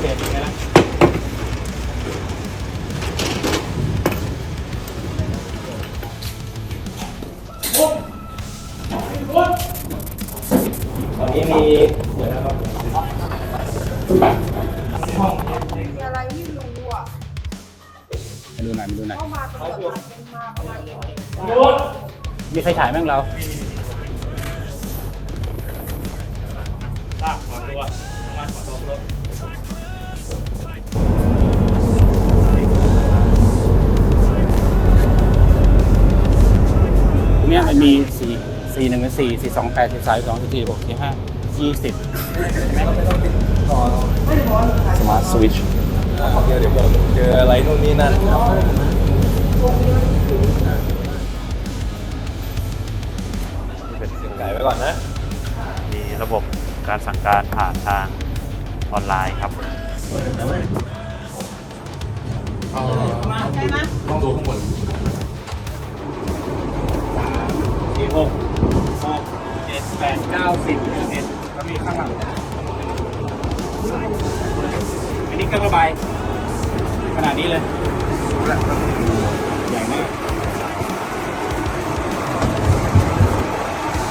เคเป็นไงล่ะตอนนี้มีเดี๋ยวนะครับมีอะไรไม่รู้อะมาดูหน่อยมาดูหน่อยเข้ามาตำรวจเป็นมาประมาณนี้มีไฟฉายบ้างเราลากขอตัวมาขอตัวรถ เนี่ยมันมีสี่สี่หนึ่งเป็นสี่สี่สองแปดสี่สามสองสี่สี่หกสี่ห้ายี่สิบสมาร์ทสวิตช์เดี๋ยวเดี๋ยวเจออะไรนู่นนี่นั่นเป็นเสียงไก่ไว้ก่อนนะ มีระบบการสั่งการผ่านทางออนไลน์ครับต้องดูข้างบน หกหกเจ็ดแปดเก้าสิบสิบเอ็ดแล้วมีข้างหลังอันนี้เครื่องระบายขนาดนี้เลย